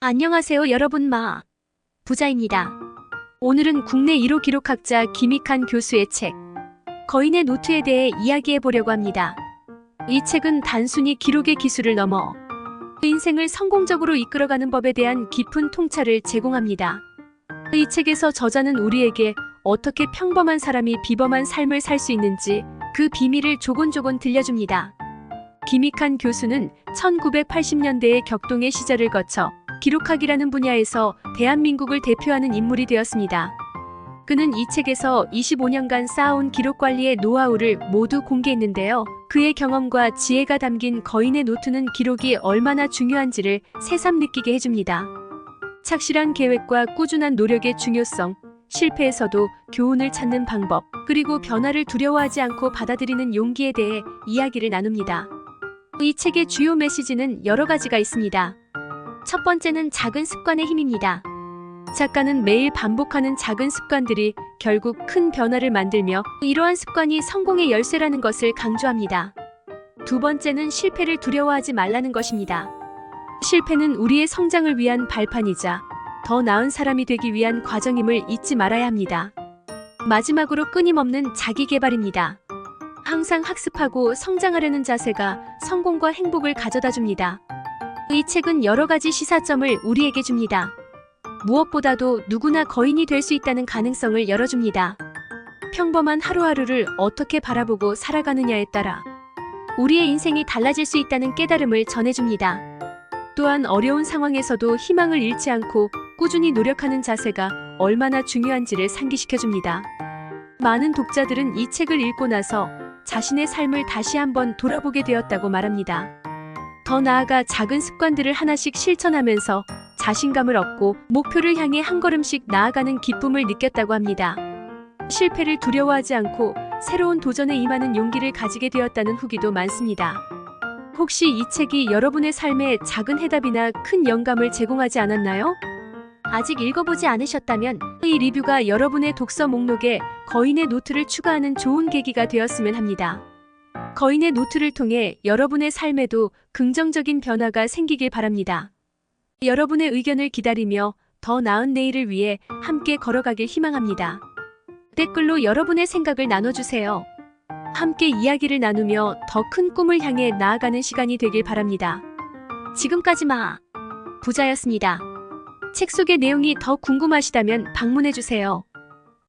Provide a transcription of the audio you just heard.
안녕하세요 여러분 마 부자입니다. 오늘은 국내 1호 기록학자 김익한 교수의 책 거인의 노트에 대해 이야기해 보려고 합니다. 이 책은 단순히 기록의 기술을 넘어 인생을 성공적으로 이끌어가는 법에 대한 깊은 통찰을 제공합니다. 이 책에서 저자는 우리에게 어떻게 평범한 사람이 비범한 삶을 살 수 있는지 그 비밀을 조곤조곤 들려줍니다. 김익한 교수는 1980년대의 격동의 시절을 거쳐 기록학이라는 분야에서 대한민국을 대표하는 인물이 되었습니다. 그는 이 책에서 25년간 쌓아온 기록 관리의 노하우를 모두 공개했는데요. 그의 경험과 지혜가 담긴 거인의 노트는 기록이 얼마나 중요한지를 새삼 느끼게 해줍니다. 착실한 계획과 꾸준한 노력의 중요성, 실패에서도 교훈을 찾는 방법, 그리고 변화를 두려워하지 않고 받아들이는 용기에 대해 이야기를 나눕니다. 이 책의 주요 메시지는 여러 가지가 있습니다. 첫 번째는 작은 습관의 힘입니다. 작가는 매일 반복하는 작은 습관들이 결국 큰 변화를 만들며 이러한 습관이 성공의 열쇠라는 것을 강조합니다. 두 번째는 실패를 두려워하지 말라는 것입니다. 실패는 우리의 성장을 위한 발판이자 더 나은 사람이 되기 위한 과정임을 잊지 말아야 합니다. 마지막으로 끊임없는 자기 개발입니다. 항상 학습하고 성장하려는 자세가 성공과 행복을 가져다 줍니다. 이 책은 여러 가지 시사점을 우리에게 줍니다. 무엇보다도 누구나 거인이 될 수 있다는 가능성을 열어줍니다. 평범한 하루하루를 어떻게 바라보고 살아가느냐에 따라 우리의 인생이 달라질 수 있다는 깨달음을 전해줍니다. 또한 어려운 상황에서도 희망을 잃지 않고 꾸준히 노력하는 자세가 얼마나 중요한지를 상기시켜줍니다. 많은 독자들은 이 책을 읽고 나서 자신의 삶을 다시 한번 돌아보게 되었다고 말합니다. 더 나아가 작은 습관들을 하나씩 실천하면서 자신감을 얻고 목표를 향해 한 걸음씩 나아가는 기쁨을 느꼈다고 합니다. 실패를 두려워하지 않고 새로운 도전에 임하는 용기를 가지게 되었다는 후기도 많습니다. 혹시 이 책이 여러분의 삶에 작은 해답이나 큰 영감을 제공하지 않았나요? 아직 읽어보지 않으셨다면 이 리뷰가 여러분의 독서 목록에 거인의 노트를 추가하는 좋은 계기가 되었으면 합니다. 거인의 노트를 통해 여러분의 삶에도 긍정적인 변화가 생기길 바랍니다. 여러분의 의견을 기다리며 더 나은 내일을 위해 함께 걸어가길 희망합니다. 댓글로 여러분의 생각을 나눠주세요. 함께 이야기를 나누며 더 큰 꿈을 향해 나아가는 시간이 되길 바랍니다. 지금까지 마 부자였습니다. 책 속의 내용이 더 궁금하시다면 방문해주세요.